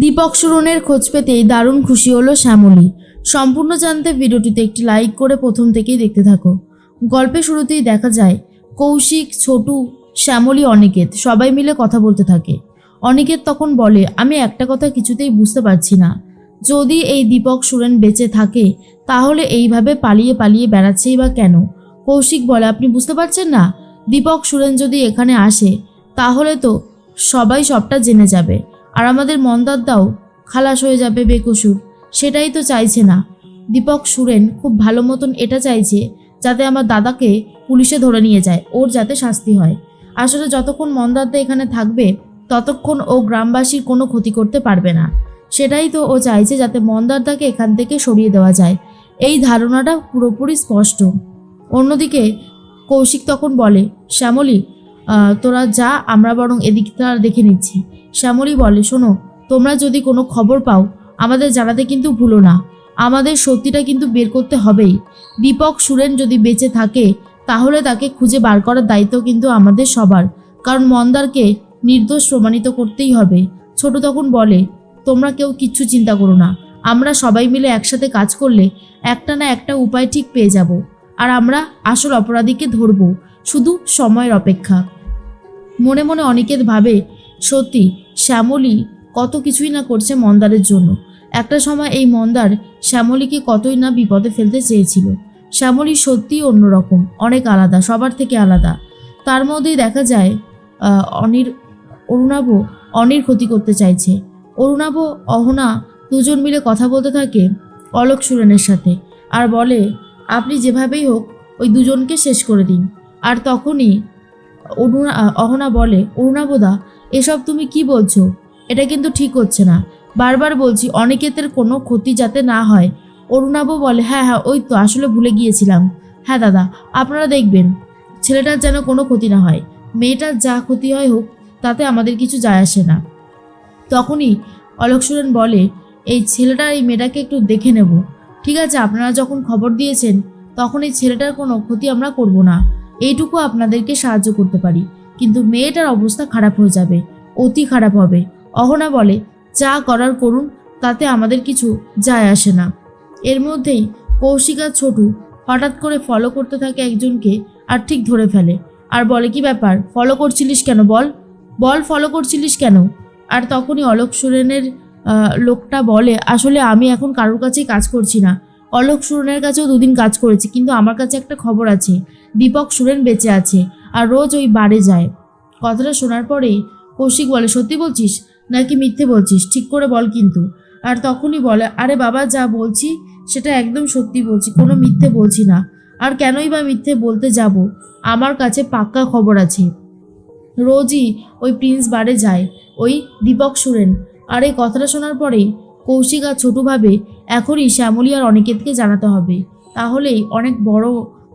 দীপক সুরনের খোঁজ পেতেই দারুণ খুশি হলো শ্যামলী। সম্পূর্ণ জানতে ভিডিওটিতে একটি লাইক করে প্রথম থেকেই দেখতে থাকো। গল্পের শুরুতেই দেখা যায়, কৌশিক, ছোটু, শ্যামলী, অনিকেত সবাই মিলে কথা বলতে থাকে। অনিকেত তখন বলে, আমি একটা কথা কিছুতেই বুঝতে পারছি না। যদি এই দীপক সুরেন বেঁচে থাকে, তাহলে এইভাবে পালিয়ে পালিয়ে বেড়াচ্ছেই বা কেন? কৌশিক বলে, আপনি বুঝতে পারছেন না? দীপক সুরেন যদি এখানে আসে, তাহলে তো সবাই সবটা জেনে যাবে। আর আমাদের মন্দারদাও খালাস হয়ে যাবে বেকসুর। সেটাই তো চাইছে না। দীপক সুরেন খুব ভালো মতন এটা চাইছে যাতে আমার দাদাকে পুলিশে ধরে নিয়ে যায়, ওর যাতে শাস্তি হয়। আসলে যতক্ষণ মন্দারদা এখানে থাকবে, ততক্ষণ ও গ্রামবাসীর কোনো ক্ষতি করতে পারবে না। সেটাই তো ও চাইছে যাতে মন্দারদাকে এখান থেকে সরিয়ে দেওয়া যায়। এই ধারণাটা পুরোপুরি স্পষ্ট। অন্যদিকে কৌশিক তখন বলে, শ্যামলী তোরা যা, আমরা বরং এদিকটা দেখে নিচ্ছি। শ্যামলী বলে, শোনো, তোমরা যদি কোনো খবর পাও, আমাদের জানাতে কিন্তু ভুলো না। আমাদের সত্যিটা কিন্তু বের করতে হবেই। দীপক, সুরেন যদি বেঁচে থাকে, তাহলে তাকে খুঁজে বার করার দায়িত্ব কিন্তু আমাদের সবার। কারণ মন্দারকে নির্দোষ প্রমাণিত করতেই হবে। ছোট তখন বলে, তোমরা কেউ কিচ্ছু চিন্তা করো না। আমরা সবাই মিলে একসাথে কাজ করলে একটা না একটা উপায় ঠিক পেয়ে যাব। আর আমরা আসল অপরাধীকে ধরবো। শুধু সময়ের অপেক্ষা। মনে মনে অনিকেত ভাবে, সত্যি, শ্যামলী কত কিছুই না করছে মন্দারের জন্য। একটা সময় এই মন্দার শ্যামলীকে কতই না বিপদে ফেলতে চেয়েছিল। শ্যামলী সত্যিই অন্যরকম, অনেক আলাদা, সবার থেকে আলাদা। তার মধ্যেই দেখা যায় অনির অরুণাভ অনির ক্ষতি করতে চাইছে। অরুণাভ অহনা দুজন মিলে কথা বলতে থাকে অলোক সুরেনের সাথে আর বলে, আপনি যেভাবেই হোক, ওই দুজনকে শেষ করে দিন। আর তখনই অরুণা, অহনা বলে অরুণাবদা এসব তুমি কি বলছো? এটা কিন্তু ঠিক হচ্ছে না। বারবার বলছি অনিকেতের কোনো ক্ষতি যাতে না হয়। অরুণাব বলে হ্যাঁ হ্যাঁ ওই তো, আসলে ভুলে গিয়েছিলাম। হ্যাঁ দাদা, আপনারা দেখবেন, ছেলেটার যেন কোনো ক্ষতি না হয়। মেয়েটার যা ক্ষতি হয় হোক, তাতে আমাদের কিছু যায় আসে না। তখনই অলোক সুরেন বলে, এই ছেলেটার এই মেয়েটাকে একটু দেখে নেব। ঠিক আছে, আপনারা যখন খবর দিয়েছেন, তখন এই ছেলেটার কোনো ক্ষতি আমরা করব না। এইটুকু আপনাদেরকে সাহায্য করতে পারি। কিন্তু মেয়েটার অবস্থা খারাপ হয়ে যাবে, অতি খারাপ হবে। অহনা বলে, যা করার করুন, তাতে আমাদের কিছু যায় আসে না। এর মধ্যেই কৌশিক ছোটু হঠাৎ করে ফলো করতে থাকে একজনকে আর ঠিক ধরে ফেলে। আর বলে, কি ব্যাপার? ফলো করছিলিস কেন? বল। বল ফলো করছিলিস কেন? আর তখনই অলোক সুরেনের লোকটা বলে, আসলে আমি এখন কারোর কাছেই কাজ করছি না। অলোক সুরেনের কাছেও দুদিন কাজ করেছি, কিন্তু আমার কাছে একটা খবর আছে। দীপক সুরেন বেঁচে আছে আর রোজ ওই বারে যায়। কথাটা শোনার পরেই কৌশিক বলে, সত্যি বলছিস? নাকি মিথ্যে বলছিস? ঠিক করে বল কিন্তু। আর তখনই বলে, আরে বাবা, যা বলছি সেটা একদম সত্যি বলছি, কোনো মিথ্যে বলছি না। আর কেনই বা মিথ্যে বলতে যাব? আমার কাছে পাক্কা খবর আছে। রোজই ওই প্রিন্স বারে যায়, ওই দীপক সুরেন। আর এই কথাটা শোনার পরেই কৌশিক আর ছোটু ভাবে এখনই শ্যামলী আর অনিকেতকে জানাতে হবে। তাহলেই অনেক বড়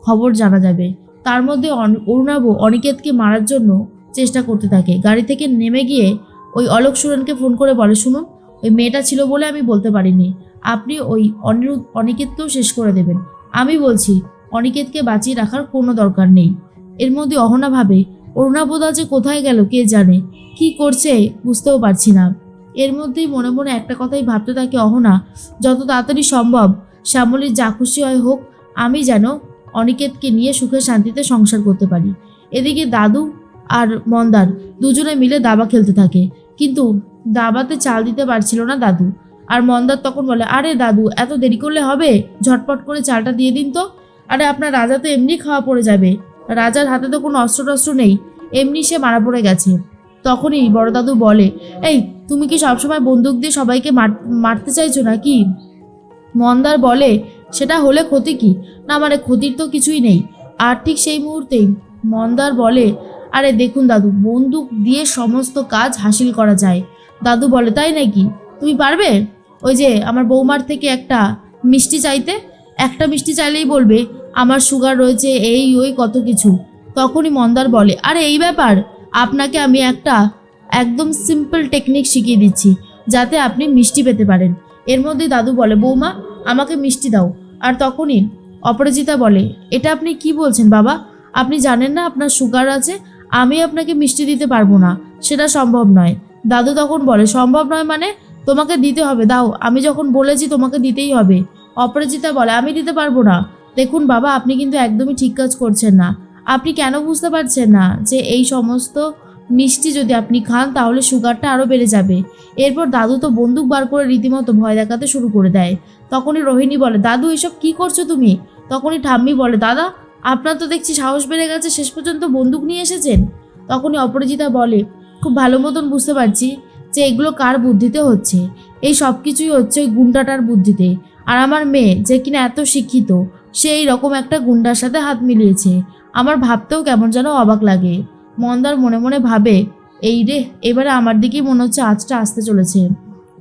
খবর জানা যাবে। তার মধ্যে অরুণাভ অনিকেতকে মারার জন্য চেষ্টা করতে থাকে। গাড়ি থেকে নেমে গিয়ে ওই অলোক সুরেনকে ফোন করে বলে শুনুন ওই মেয়েটা ছিল বলে আমি বলতে পারিনি। আপনি ওই অনিরুদ্ধ অনিকেতকেও শেষ করে দেবেন। আমি বলছি, অনিকেতকে বাঁচিয়ে রাখার কোনো দরকার নেই। এর মধ্যে অহনাভাবে ভাবে অরুণাবোধা যে কোথায় গেল কে জানে? কি করছে? বুঝতেও পারছি না। এর মধ্যেই মনে মনে একটা কথাই ভাবতে থাকে অহনা, যত তাড়াতাড়ি সম্ভব, শ্যামলীর যা খুশি হয় হোক, আমি যেন অনিকেতকে নিয়ে সুখে শান্তিতে সংসার করতে পারি। এদিকে দাদু আর মন্দার দুজনে মিলে দাবা খেলতে থাকে। কিন্তু দাবাতে চাল দিতে পারছিল না দাদু। আর মন্দার তখন বলে, আরে দাদু, এত দেরি করলে হবে? ঝটপট করে চালটা দিয়ে দিন তো। আরে আপনার রাজা তো এমনি খাওয়া পড়ে যাবে। রাজার হাতে তো কোনো অস্ত্র টস্ত্র নেই। এমনি সে মারা পড়ে গেছে। তখনই বড় দাদু বলে, এই, তুমি কি সবসময় বন্দুক দিয়ে সবাইকে মার- মারতে চাইছো নাকি? মন্দার বলে, সেটা হলে ক্ষতি কি? না মানে ক্ষতির তো কিছুই নেই। আর ঠিক সেই মুহূর্তেই মন্দার বলে, আরে দেখুন দাদু, বন্দুক দিয়ে সমস্ত কাজ হাসিল করা যায়। দাদু বলে, তাই নাকি? তুমি পারবে? ওই যে আমার বৌমার থেকে একটা মিষ্টি চাইতে? একটা মিষ্টি চাইলেই বলবে, আমার সুগার রয়েছে এই, ওই কত কিছু তখনই মন্দার বলে, আরে, এই ব্যাপার! আপনাকে আমি একটা একদম সিম্পল টেকনিক শিখিয়ে দিচ্ছি, যাতে আপনি মিষ্টি পেতে পারেন। এর মধ্যে দাদু বলে, বৌমা, আমাকে মিষ্টি দাও। আর তখনই অপরাজিতা বলে, এটা আপনি কি বলছেন বাবা? আপনি জানেন না আপনার সুগার আছে, আমি আপনাকে মিষ্টি দিতে পারব না। সেটা সম্ভব নয়। দাদু তখন বলে, সম্ভব নয় মানে? তোমাকে দিতে হবে। দাও, আমি যখন বলেছি তোমাকে দিতেই হবে। অপরাজিতা বলে, আমি দিতে পারব না। দেখুন বাবা, আপনি কিন্তু একদমই ঠিক কাজ করছেন না। আপনি কেন বুঝতে পারছেন না যে এই সমস্ত মিষ্টি যদি আপনি খান, তাহলে সুগারটা আরও বেড়ে যাবে। এরপর দাদু তো বন্দুক বার করে রীতিমতো ভয় দেখাতে শুরু করে দেয়। তখনই রোহিণী বলে, দাদু, এসব কি করছ তুমি? তখনই ঠাম্মি বলে, দাদা, আপনার তো দেখছি সাহস বেড়ে গেছে, শেষ পর্যন্ত বন্দুক নিয়ে এসেছেন? তখনই অপরাজিতা বলে, খুব ভালো মতন বুঝতে পারছি যে এগুলো কার বুদ্ধিতে হচ্ছে। এই সব কিছুই হচ্ছে ওই গুন্ডাটার বুদ্ধিতে। আর আমার মেয়ে, যে কিনা এত শিক্ষিত, সে এই রকম একটা গুন্ডার সাথে হাত মিলিয়েছে। আমার ভাবতেও কেমন যেন অবাক লাগে। মন্দার মনে মনে ভাবে, এই রে, এবারে আমার দিকেই মনে হচ্ছে আজটা আসতে চলেছে।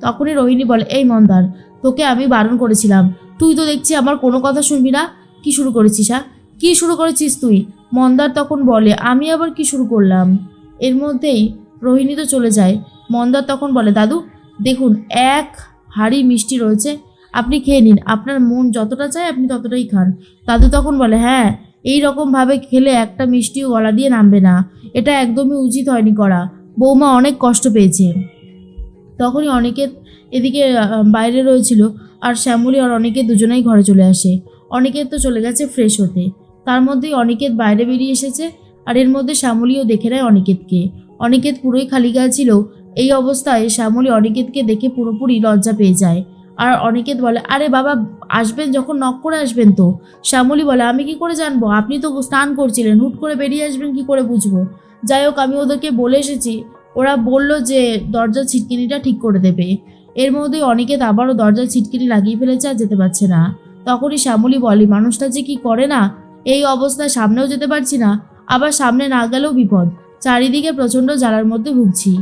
তখনই রোহিণী বলে, এই মন্দার, তোকে আমি বারণ করেছিলাম। তুই তো দেখছি আমার কোনো কথা শুনবি না। কি শুরু করেছিস হ্যাঁ? কি শুরু করেছিস তুই? মন্দার তখন বলে, আমি আবার কি শুরু করলাম? এর মধ্যেই রোহিণী তো চলে যায়। মন্দার তখন বলে, দাদু, দেখুন, এক হাঁড়ি মিষ্টি রয়েছে। আপনি খেয়ে নিন। আপনার মন যতটা চায় আপনি ততটাই খান। দাদু তখন বলে হ্যাঁ এই রকমভাবে খেলে একটা মিষ্টিও গলা দিয়ে নামবে না। এটা একদমই উচিত হয়নি করা। বৌমা অনেক কষ্ট পেয়েছে। তখনই অনেকে এদিকে বাইরে রয়েছিল আর শ্যামলী আর অনেকে দুজনেই ঘরে চলে আসে। অনেকের তো চলে গেছে ফ্রেশ হতে। তার মধ্যেই অনিকেত বাইরে বেরিয়ে এসেছে আর এর মধ্যে শ্যামলীও দেখে নেয় অনিকেতকে। অনিকেত পুরোই খালি গায়ে ছিল। এই অবস্থায় শ্যামলী অনিকেতকে দেখে পুরোপুরি লজ্জা পেয়ে যায়। আর অনিকেত বলে, আরে বাবা, আসবেন যখন নক করে আসবেন তো? শ্যামলী বলে, আমি কি করে জানব? আপনি তো স্নান করছিলেন, হুট করে বেরিয়ে আসবেন, কি করে বুঝব? যাই হোক, আমি ওদেরকে বলে এসেছি, ওরা বলল যে দরজার ছিটকিনিটা ঠিক করে দেবে। এর মধ্যে অনিকেত আবারও দরজার ছিটকিনি লাগিয়ে ফেলেছে আর যেতে পারছে না। তখনই শ্যামলী বলে, মানুষটা যে কি করে না? এই অবস্থায় সামনেও যেতে পারছি না। আবার সামনে না গেলেও বিপদ। চারিদিকে প্রচণ্ড জ্বালার মধ্যে ভুগছি।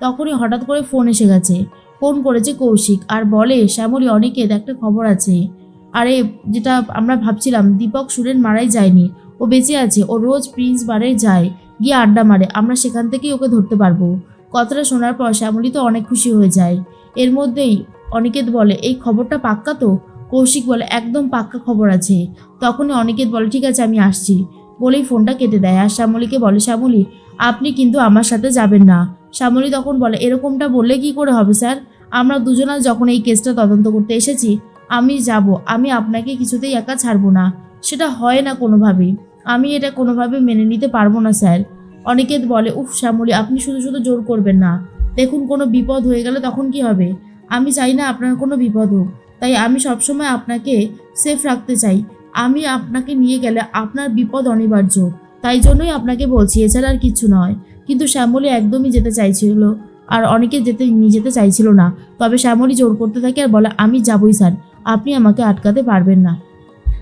তখনই হঠাৎ করে ফোন এসে গেছে। ফোন করেছে কৌশিক আর বলে, শ্যামলী অনিকেত একটা খবর আছে। আরে, যেটা আমরা ভাবছিলাম, দীপক সুরেন মারাই যায়নি। ও বেঁচে আছে, ও রোজ প্রিন্স বারে যায়, গিয়ে আড্ডা মারে, আমরা সেখান থেকেই ওকে ধরতে পারব। কথাটা শোনার পর শ্যামলী তো অনেক খুশি হয়ে যায়। এর মধ্যেই অনিকেত বলে, এই খবরটা পাক্কা তো? কৌশিক বলে, একদম পাক্কা খবর আছে। তখনই অনিকেত বলে, ঠিক আছে, আমি আসছি। বলেই ফোনটা কেটে দেয়। আর শ্যামলীকে বলে, শ্যামলী, আপনি কিন্তু আমার সাথে যাবেন না। শ্যামলী তখন বলে, এরকমটা বললে কি করে হবে স্যার? আমরা দুজনা যখন এই কেসটা তদন্ত করতে এসেছি, আমি যাব, আমি আপনাকে কিছুতেই একা ছাড়বো না। সেটা হয় না কোনোভাবেই। আমি এটা কোনোভাবে মেনে নিতে পারব না, স্যার। অনিকেত বলে, উফ, শ্যামলী, আপনি শুধু শুধু জোর করবেন না। দেখুন, কোনো বিপদ হয়ে গেলে তখন কি হবে? আমি চাই না আপনার কোনো বিপদ হোক। তাই আমি সবসময় আপনাকে সেফ রাখতে চাই। আমি আপনাকে নিয়ে গেলে আপনার বিপদ অনিবার্য। তাই জন্যই আপনাকে বলছি, এছাড়া আর কিছু নয়। কিন্তু শ্যামলী একদমই যেতে চাইছিল, আর অনেকে যেতে, নিয়ে যেতে চাইছিল না। তবে শ্যামলী জোর করতে থাকে আর বলে, আমি যাবই স্যার, আপনি আমাকে আটকাতে পারবেন না।